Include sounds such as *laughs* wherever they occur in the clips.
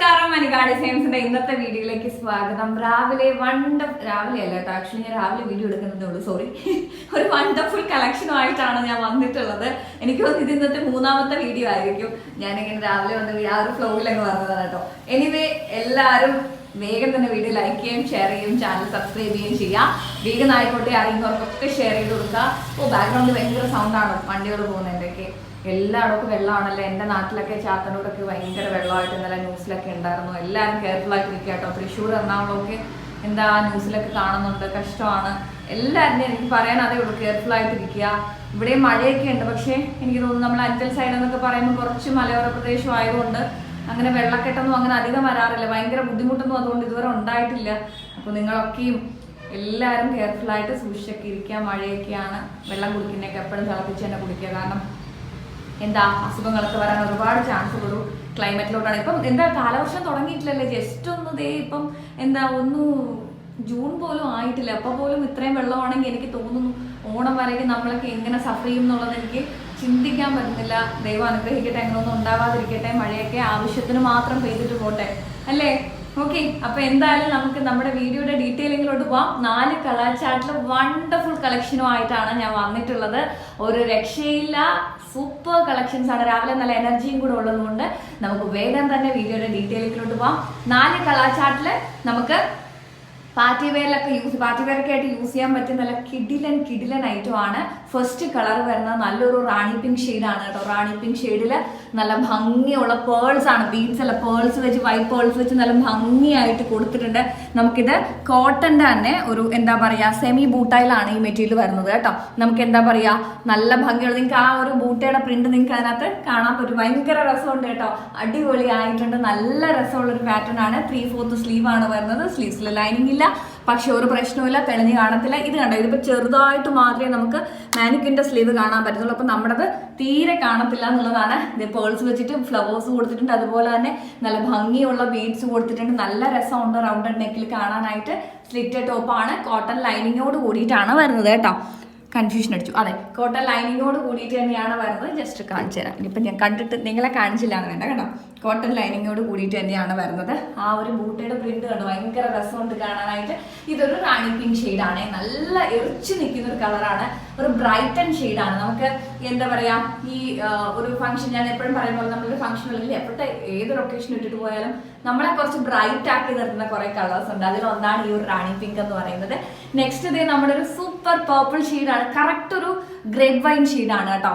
നമസ്കാരം. മനികാടി സയൻസിന്റെ ഇന്നത്തെ വീഡിയോയിലേക്ക് സ്വാഗതം. രാവിലെ വണ്ട രാവിലെ അല്ല കേട്ടോ. ആക്ച്വലി ഞാൻ രാവിലെ വീഡിയോ എടുക്കുന്നതേ ഉള്ളൂ. സോറി *laughs* ഒരു വണ്ടർഫുൾ കളക്ഷനുമായിട്ടാണ് ഞാൻ വന്നിട്ടുള്ളത്. എനിക്ക് തോന്നുന്നു ഇത് ഇന്നത്തെ മൂന്നാമത്തെ വീഡിയോ ആയിരിക്കും. ഞാനിങ്ങനെ രാവിലെ വന്ന് ആ ഒരു ഫ്ലോയിലങ്ങ് വന്നതാണ് കേട്ടോ. എനിവേ എല്ലാവരും വേഗം തന്നെ വീഡിയോ ലൈക്ക് ചെയ്യുകയും ഷെയർ ചെയ്യുകയും ചാനൽ സബ്സ്ക്രൈബ് ചെയ്യുകയും ചെയ്യാം. വേഗം ആയിക്കോട്ടെ അറിയുന്നവർക്കൊക്കെ ഷെയർ ചെയ്ത് കൊടുക്കുക. ഓ ബാക്ക്ഗ്രൗണ്ടിൽ ഭയങ്കര സൗണ്ടാണ് വണ്ടികൾ പോകുന്നതിന്റെയൊക്കെ എല്ലായിടത്തും വെള്ളമാണല്ലോ? എന്റെ നാട്ടിലൊക്കെ ചാത്തനൂരൊക്കെ ഭയങ്കര വെള്ളമായിട്ട് ഇന്നലെ ന്യൂസിലൊക്കെ ഉണ്ടായിരുന്നു. എല്ലാവരും കെയർഫുൾ ആയിട്ട് ഇരിക്കുക കേട്ടോ. തൃശ്ശൂർ എറണാകുളമൊക്കെ എന്താ ന്യൂസിലൊക്കെ കാണുന്നുണ്ട്. കഷ്ടമാണ്. എല്ലാവരുടെയും എനിക്ക് പറയാൻ അതേ ഉള്ളൂ. കെയർഫുൾ ആയിട്ട് ഇരിക്കുക ഇവിടെ മഴയൊക്കെ ഉണ്ട്. പക്ഷേ എനിക്ക് തോന്നുന്നു നമ്മൾ അഞ്ചൽ സൈഡ് എന്നൊക്കെ പറയുമ്പോൾ കുറച്ച് മലയോര പ്രദേശം ആയതുകൊണ്ട് അങ്ങനെ വെള്ളക്കെട്ടൊന്നും അങ്ങനെ അധികം വരാറില്ല. ഭയങ്കര ബുദ്ധിമുട്ടൊന്നും അതുകൊണ്ട് ഇതുവരെ ഉണ്ടായിട്ടില്ല. അപ്പോൾ നിങ്ങളൊക്കെയും എല്ലാവരും കെയർഫുൾ ആയിട്ട് സൂക്ഷിച്ചൊക്കെ ഇരിക്കുക മഴയൊക്കെയാണ്. വെള്ളം കുടിക്കുന്നതൊക്കെ എപ്പോഴും തിളപ്പിച്ച് തന്നെ കുടിക്കുക. കാരണം എന്താ അസുഖങ്ങളൊക്കെ വരാൻ ഒരുപാട് ചാൻസ് ഉള്ളൂ ക്ലൈമറ്റിലോട്ടാണ് ഇപ്പം എന്താ കാലവർഷം തുടങ്ങിയിട്ടില്ലല്ലേ? ജസ്റ്റ് ഒന്ന് ദേ ഇപ്പം എന്താ ഒന്ന് ജൂൺ പോലും ആയിട്ടില്ല. അപ്പോൾ പോലും ഇത്രയും വെള്ളമാണെങ്കിൽ എനിക്ക് തോന്നുന്നു ഓണം വരയ്ക്ക് നമ്മളൊക്കെ എങ്ങനെ സഫർ ചെയ്യും എന്നുള്ളത് എനിക്ക് ചിന്തിക്കാൻ പറ്റുന്നില്ല. ദൈവം അനുഗ്രഹിക്കട്ടെ അങ്ങനെയൊന്നും ഉണ്ടാവാതിരിക്കട്ടെ. മഴയൊക്കെ ആവശ്യത്തിന് മാത്രം പെയ്തിട്ട് പോട്ടെ. അല്ലേ? ഓക്കെ അപ്പൊ എന്തായാലും നമുക്ക് നമ്മുടെ വീഡിയോയുടെ ഡീറ്റെയിലിങ്ങിലോട്ട് പോവാം. നാല് കളർ വണ്ടർഫുൾ കളക്ഷനുമായിട്ടാണ് ഞാൻ വന്നിട്ടുള്ളത്. ഒരു രക്ഷയില്ല സൂപ്പർ കളക്ഷൻസ് ആണ്. രാവിലെ നല്ല എനർജിയും കൂടെ ഉള്ളതുകൊണ്ട് നമുക്ക് വേഗം തന്നെ വീഡിയോയുടെ ഡീറ്റെയിലിങ്ങിലോട്ട് പോവാം. നാല് കളർ നമുക്ക് പാർട്ടി വെയറിലൊക്കെ യൂസ് പാർട്ടി വെയറൊക്കെ ആയിട്ട് യൂസ് ചെയ്യാൻ പറ്റിയ നല്ല കിഡിലൻ കിഡിലൻ ഐറ്റം ആണ്. ഫസ്റ്റ് കളർ വരുന്നത് നല്ലൊരു റാണി പിങ്ക് ഷെയ്ഡാണ് കേട്ടോ. റാണി പിങ്ക് ഷെയ്ഡിൽ നല്ല ഭംഗിയുള്ള പേൾസ് ആണ്. ബീഡ്സ് അല്ല പേൾസ് വെച്ച് വൈറ്റ് പേൾസ് വെച്ച് നല്ല ഭംഗിയായിട്ട് കൊടുത്തിട്ടുണ്ട്. നമുക്കിത് കോട്ടന്റെ തന്നെ ഒരു എന്താ പറയാ സെമി ബൂട്ടായിലാണ് ഈ മെറ്റീരിയൽ വരുന്നത് കേട്ടോ. നമുക്ക് എന്താ പറയാ നല്ല ഭംഗിയുള്ള നിങ്ങൾക്ക് ആ ഒരു ബൂട്ടയുടെ പ്രിന്റ് നിങ്ങൾക്ക് അതിനകത്ത് കാണാൻ പറ്റും. ഭയങ്കര രസമുണ്ട് കേട്ടോ. അടിപൊളി ആയിട്ടുണ്ട് നല്ല രസമുള്ള ഒരു പാറ്റേൺ ആണ്. ത്രീ ഫോർത്ത് സ്ലീവ് ആണ് വരുന്നത്. സ്ലീവ്സിൽ ലൈനിങ് ഇല്ല. പക്ഷെ ഒരു പ്രശ്നവുമില്ല തെളിഞ്ഞ് കാണത്തില്ല. ഇത് കണ്ടോ? ഇതിപ്പോൾ ചെറുതായിട്ട് മാത്രമേ നമുക്ക് മാനിക്കിന്റെ സ്ലീവ് കാണാൻ പറ്റുന്നുള്ളൂ അപ്പം നമ്മുടേത് തീരെ കാണത്തില്ല എന്നുള്ളതാണ്. ഇത് പേൾസ് വെച്ചിട്ട് ഫ്ലവേഴ്സ് കൊടുത്തിട്ടുണ്ട്. അതുപോലെ തന്നെ നല്ല ഭംഗിയുള്ള ബീഡ്സ് കൊടുത്തിട്ടുണ്ട്. നല്ല രസമുണ്ട് റൗണ്ടഡ് നെക്കിൽ കാണാനായിട്ട്. സ്ലിറ്റഡ് ടോപ്പാണ്. കോട്ടൺ ലൈനിങ്ങോട് കൂടിയിട്ടാണ് വരുന്നത് കേട്ടോ. കൺഫ്യൂഷൻ അടിച്ചു. അതെ കോട്ടൺ ലൈനിങ്ങോട് കൂടിയിട്ട് തന്നെയാണ് വരുന്നത്. ജസ്റ്റ് കാണിച്ചു തരാം. ഇനിയിപ്പോൾ ഞാൻ കണ്ടിട്ട് നിങ്ങളെ കാണിച്ചില്ല എന്ന് വേണ്ട കേട്ടോ. കോട്ടൺ ലൈനിങ്ങോട് കൂടിയിട്ട് തന്നെയാണ് വരുന്നത്. ആ ഒരു ബൂട്ടയുടെ പ്രിന്റ് കണ്ടു? ഭയങ്കര രസമുണ്ട് കാണാനായിട്ട്. ഇതൊരു റാണി പിങ്ക് ഷെയ്ഡാണ് നല്ല എറിച്ചു നിൽക്കുന്ന ഒരു കളറാണ് ഒരു ബ്രൈറ്റൺ ഷെയ്ഡാണ് നമുക്ക് എന്താ പറയാ ഈ ഒരു ഫംഗ്ഷൻ ഞാൻ എപ്പോഴും പറയുമ്പോൾ നമ്മളൊരു ഫംഗ്ഷൻ അല്ലെങ്കിൽ എപ്പോഴത്തെ ഏത് ലൊക്കേഷൻ ഇട്ടിട്ട് പോയാലും നമ്മളെ കുറച്ച് ബ്രൈറ്റ് ആക്കി നിർത്തുന്ന കുറെ കളേഴ്സ് ഉണ്ട്. അതിലൊന്നാണ് ഈ ഒരു റാണി പിങ്ക് എന്ന് പറയുന്നത്. നെക്സ്റ്റ് ഇതേ നമ്മുടെ ഒരു സൂപ്പർ പേർപ്പിൾ ഷെയ്ഡാണ് കറക്റ്റ് ഒരു ഗ്രേപ്പ് വൈൻ ഷെയ്ഡാണ് കേട്ടോ.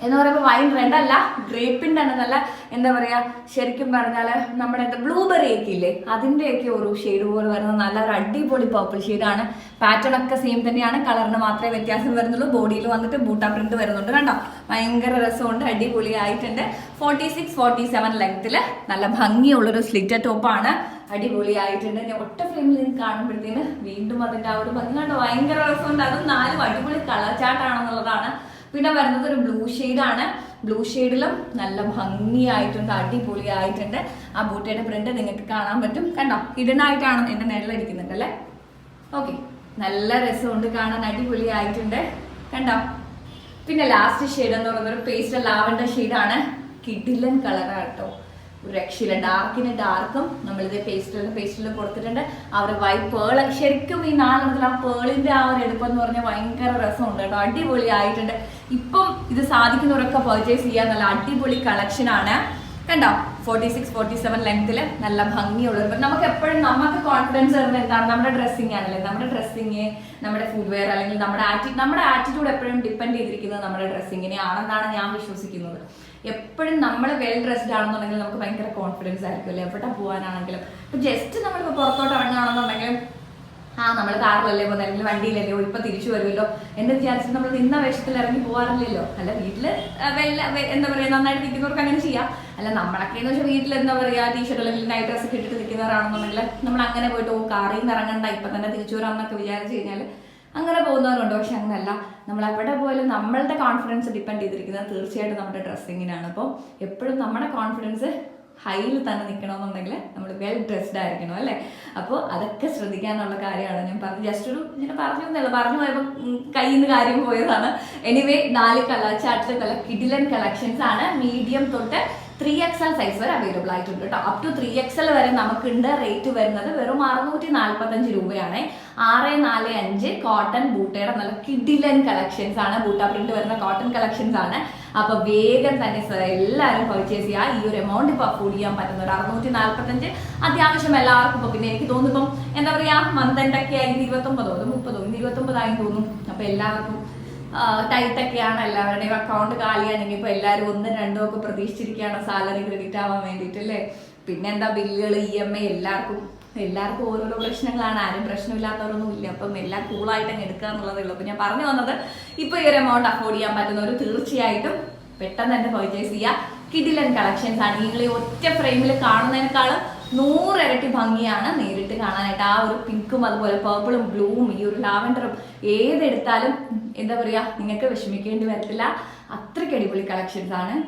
എന്ന് പറയുമ്പോൾ വൈൻ റെഡ് അല്ല ഗ്രേപ്പിന്റെ തന്നെ നല്ല എന്താ പറയുക ശരിക്കും പറഞ്ഞാൽ നമ്മുടെ എന്താ ബ്ലൂബെറി ഒക്കെ ഇല്ലേ അതിന്റെയൊക്കെ ഒരു ഷെയ്ഡ് പോലെ വരുന്ന നല്ല ഒരു അടിപൊളി പർപ്പിൾ ഷെയ്ഡാണ് പാറ്റേൺ ഒക്കെ സെയിം തന്നെയാണ്. കളറിന് മാത്രമേ വ്യത്യാസം വരുന്നുള്ളൂ. ബോഡിയിൽ വന്നിട്ട് ബൂട്ടാ പ്രിന്റ് വരുന്നുണ്ട് കണ്ടോ? ഭയങ്കര രസമുണ്ട് അടിപൊളി ആയിട്ടുണ്ട് ഫോർട്ടി സിക്സ് ഫോർട്ടി സെവൻ ലെങ്ത്തിൽ നല്ല ഭംഗിയുള്ളൊരു സ്ലിറ്റർ ടോപ്പാണ് അടിപൊളിയായിട്ടുണ്ട്. ഞാൻ ഒറ്റ ഫ്രെയിമിൽ നിന്ന് കാണുമ്പോഴത്തേന് വീണ്ടും അതിന്റെ ആ ഒരു ഭംഗി. കണ്ടോ ഭയങ്കര രസമുണ്ട്. അതും നാലും അടിപൊളി കളർ ചാട്ടാണെന്നുള്ളതാണ് പിന്നെ വരുന്നത് ഒരു ബ്ലൂ ആണ്. ബ്ലൂ ഷെയ്ഡിലും നല്ല ഭംഗിയായിട്ടുണ്ട് അടിപൊളിയായിട്ടുണ്ട്. ആ ബൂട്ടയുടെ പ്രിന്റ് നിങ്ങൾക്ക് കാണാൻ പറ്റും. കണ്ടോ ഹിഡൻ ആയിട്ടാണ് എന്റെ നിഴലിരിക്കുന്നുണ്ട് അല്ലേ? ഓക്കെ നല്ല രസമുണ്ട് കാണാൻ അടിപൊളിയായിട്ടുണ്ട്. കണ്ടോ പിന്നെ ലാസ്റ്റ് ഷെയ്ഡ് എന്ന് പറയുന്നത് ഒരു പേസ്റ്റൽ ലാവൻഡർ ഷെയ്ഡാണ് കിഡിലൻ കളറാണ് കേട്ടോ. രക്ഷയില്ല. ഡാർക്കിന് ഡാർക്കും നമ്മളിത് പേസ്റ്റലിന് പേസ്റ്റലിൽ കൊടുത്തിട്ടുണ്ട്. ആ വൈ പേൾ ശരിക്കും ഈ നാലെണ്ണത്തിൽ ആ പേളിന്റെ ആ ഒരു എടുപ്പം എന്ന് പറഞ്ഞാൽ ഭയങ്കര രസമുണ്ട് കേട്ടോ. അടിപൊളി ആയിട്ടുണ്ട് ഇപ്പം ഇത് സാധിക്കുന്നവരൊക്കെ പർച്ചേസ് ചെയ്യാൻ നല്ല അടിപൊളി കളക്ഷൻ ആണ്. കണ്ടോ? ഫോർട്ടി സിക്സ് ഫോർട്ടി സെവൻ ലെങ്ത്തിൽ നല്ല ഭംഗിയുള്ളത് നമുക്ക് എപ്പോഴും നമുക്ക് കോൺഫിഡൻസ് വരുന്നത് എന്താണ്? നമ്മുടെ ഡ്രസ്സിങ് ആണല്ലേ? നമ്മുടെ ഡ്രസ്സിങ് നമ്മുടെ ഫുഡ് വെയർ അല്ലെങ്കിൽ നമ്മുടെ ആറ്റി നമ്മുടെ ആറ്റിറ്റ്യൂഡ് എപ്പോഴും ഡിപ്പെൻഡ് ചെയ്തിരിക്കുന്നത് നമ്മുടെ ഡ്രസ്സിങ്ങിനെ ആണെന്നാണ് ഞാൻ വിശ്വസിക്കുന്നത്. എപ്പോഴും നമ്മൾ വെൽ ഡ്രസ്ഡ് ആണെന്നുണ്ടെങ്കിൽ നമുക്ക് ഭയങ്കര കോൺഫിഡൻസ് ആയിരിക്കും അല്ലേ? എവിടെ പോകാനാണെങ്കിലും. ഇപ്പൊ ജസ്റ്റ് നമ്മളിപ്പോൾ പുറത്തോട്ട് ഇറങ്ങുകയാണെന്നുണ്ടെങ്കിലും ആ നമ്മൾ കാറിലല്ലേ പോകുന്നത് അല്ലെങ്കിൽ വണ്ടിയിലല്ലേ ഇപ്പൊ തിരിച്ചു വരുമല്ലോ? എന്ന് വിചാരിച്ചിട്ട് നമ്മൾ നിന്ന വേഷത്തിൽ ഇറങ്ങി പോകാറില്ലല്ലോ? അല്ല വീട്ടിൽ എന്താ പറയാ നന്നായിട്ട് നിൽക്കുന്നവർക്ക് അങ്ങനെ ചെയ്യാം. അല്ല നമ്മളൊക്കെ എന്ന് വെച്ചാൽ വീട്ടിൽ എന്താ പറയാ ടീഷർട്ട് അല്ലെങ്കിൽ നൈറ്റ് ഡ്രസ്സ് ഇട്ടിട്ട് നിൽക്കുന്നവരാണെന്നുണ്ടെങ്കിൽ നമ്മൾ അങ്ങനെ പോയിട്ട് ഓ കാറിൽ നിന്ന് ഇറങ്ങണ്ട ഇപ്പൊ തന്നെ തിരിച്ചു വരാമെന്നൊക്കെ വിചാരിച്ചു കഴിഞ്ഞാൽ അങ്ങനെ പോകുന്നവരുണ്ട്. പക്ഷെ അങ്ങനെയല്ല നമ്മൾ എവിടെ പോയാലും നമ്മളുടെ കോൺഫിഡൻസ് ഡിപ്പെൻഡ് ചെയ്തിരിക്കുന്നത് തീർച്ചയായിട്ടും നമ്മുടെ ഡ്രസ്സിങ്ങിനാണ് അപ്പോൾ എപ്പോഴും നമ്മുടെ കോൺഫിഡൻസ് ഹൈയിൽ തന്നെ നിൽക്കണമെന്നുണ്ടെങ്കിൽ നമ്മൾ വെൽ ഡ്രസ്ഡ് ആയിരിക്കണം അല്ലേ? അപ്പോൾ അതൊക്കെ ശ്രദ്ധിക്കാനുള്ള കാര്യമാണ്. ഞാൻ പറഞ്ഞു ജസ്റ്റ് ഒരു ഇങ്ങനെ പറഞ്ഞു എന്നല്ല പറഞ്ഞു പോയപ്പോൾ കയ്യിൽ നിന്ന് കാര്യം പോയതാണ്. എനിവേ നാല് കളർ കല കിഡിലൻ കളക്ഷൻസ് ആണ്. മീഡിയം തൊട്ട് ത്രീ എക്സ് എൽ സൈസ് വരെ അവൈലബിൾ ആയിട്ടുണ്ട് കേട്ടോ. Up to three X L വരെ നമുക്കുണ്ട്. റേറ്റ് വരുന്നത് വെറും അറുന്നൂറ്റി നാൽപ്പത്തഞ്ച് രൂപയാണ്. ആറ് നാല് അഞ്ച് കോട്ടൺ ബൂട്ടയുടെ നല്ല കിഡിലൻ കളക്ഷൻസ് ആണ്. ബൂട്ട പ്രിന്റ് വരുന്ന കോട്ടൺ കളക്ഷൻസ് ആണ്. അപ്പൊ വേഗം തന്നെ എല്ലാവരും പർച്ചേസ് ചെയ്യുക. ഈ ഒരു എമൗണ്ട് ഇപ്പൊ അഫോർഡ് ചെയ്യാൻ പറ്റുന്ന ഒരു അറുന്നൂറ്റി നാൽപ്പത്തഞ്ച് അത്യാവശ്യം എല്ലാവർക്കും. ഇപ്പൊ പിന്നെ എനിക്ക് തോന്നുന്നു ഇപ്പം എന്താ പറയാ മന്ത് എൻഡൊക്കെ ആയി ഇരുപത്തൊമ്പതോ മുപ്പതോ ഇരുപത്തൊമ്പതായി തോന്നും. അപ്പൊ എല്ലാവർക്കും ടൈറ്റ് ഒക്കെയാണ് എല്ലാവരുടെയും അക്കൗണ്ട് കാലിയാണെങ്കിൽ ഇപ്പൊ എല്ലാവരും ഒന്നും രണ്ടും ഒക്കെ പ്രതീക്ഷിച്ചിരിക്കുകയാണ് സാലറി ക്രെഡിറ്റ് ആവാൻ വേണ്ടിയിട്ട് അല്ലേ പിന്നെ എന്താ ബില്ലുകൾ ഇ എം ഐ എല്ലാവർക്കും എല്ലാവർക്കും ഓരോരോ പ്രശ്നങ്ങളാണ്. ആരും പ്രശ്നമില്ലാത്തവരൊന്നും ഇല്ല. അപ്പം എല്ലാം കൂളായിട്ട് അങ്ങ് എടുക്കുക എന്നുള്ളതേ ഉള്ളൂ. അപ്പം ഞാൻ പറഞ്ഞു വന്നത് ഇപ്പോൾ ഈ ഒരു എമൗണ്ട് അഫോർഡ് ചെയ്യാൻ പറ്റുന്നവർ തീർച്ചയായിട്ടും പെട്ടെന്ന് തന്നെ പർച്ചേസ് ചെയ്യുക. കിഡിലൻ കളക്ഷൻസ് ആണ്. നിങ്ങൾ ഒറ്റ ഫ്രെയിമിൽ കാണുന്നതിനേക്കാളും നൂറിരട്ടി ഭംഗിയാണ് നേരിട്ട് കാണാനായിട്ട്. ആ ഒരു പിങ്കും അതുപോലെ പേർപ്പിളും ബ്ലൂവും ഈ ഒരു ലാവൻഡറും ഏതെടുത്താലും എന്താ പറയുക നിങ്ങൾക്ക് വിഷമിക്കേണ്ടി വരത്തില്ല. അത്രയ്ക്ക് അടിപൊളി കളക്ഷൻസ് ആണ്.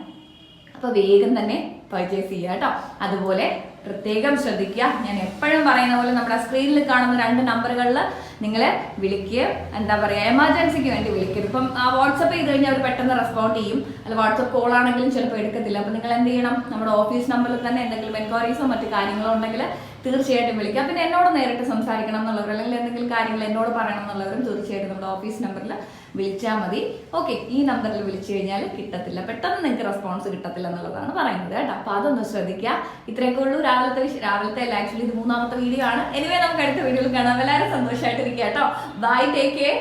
അപ്പൊ വേഗം തന്നെ പർച്ചേസ് ചെയ്യുക കേട്ടോ. അതുപോലെ പ്രത്യേകം ശ്രദ്ധിക്കുക. ഞാൻ എപ്പോഴും പറയുന്ന പോലെ നമ്മുടെ സ്ക്രീനിൽ കാണുന്ന രണ്ട് നമ്പറുകളിൽ നിങ്ങൾ വിളിക്കുക എന്താ പറയുക എമർജൻസിക്ക് വേണ്ടി വിളിക്കരുത് ഇപ്പം ആ വാട്സപ്പ് ചെയ്ത് കഴിഞ്ഞാൽ അവർ പെട്ടെന്ന് റെസ്പോണ്ട് ചെയ്യും. അല്ല വാട്സപ്പ് കോൾ ആണെങ്കിലും ചിലപ്പോൾ എടുക്കത്തില്ല. അപ്പം നിങ്ങൾ എന്ത് ചെയ്യണം? നമ്മുടെ ഓഫീസ് നമ്പറിൽ തന്നെ എന്തെങ്കിലും എൻക്വയറീസോ മറ്റു കാര്യങ്ങളോ ഉണ്ടെങ്കിൽ തീർച്ചയായിട്ടും വിളിക്കാം. പിന്നെ എന്നോട് നേരിട്ട് സംസാരിക്കണം എന്നുള്ളവർ അല്ലെങ്കിൽ എന്തെങ്കിലും കാര്യങ്ങൾ എന്നോട് പറയണം എന്നുള്ളവരും തീർച്ചയായിട്ടും നമ്മുടെ ഓഫീസ് നമ്പറിൽ വിളിച്ചാൽ മതി. ഓക്കെ ഈ നമ്പറിൽ വിളിച്ചു കഴിഞ്ഞാൽ കിട്ടത്തില്ല. പെട്ടെന്ന് നിങ്ങൾക്ക് റെസ്പോൺസ് കിട്ടത്തില്ല എന്നുള്ളതാണ് പറയുന്നത് കേട്ടോ. അപ്പോൾ അതൊന്ന് ശ്രദ്ധിക്കുക ഇത്രയൊക്കെ ഉള്ളൂ. രാവിലത്തെ രാവിലത്തെ അല്ല ആക്ച്വലി ഇത് മൂന്നാമത്തെ വീഡിയോ ആണ്. എനിവേ നമുക്ക് അടുത്ത വീഡിയോയിൽ കാണാം. എല്ലാവരും സന്തോഷമായിട്ടിരിക്കുക കേട്ടോ. Bye take care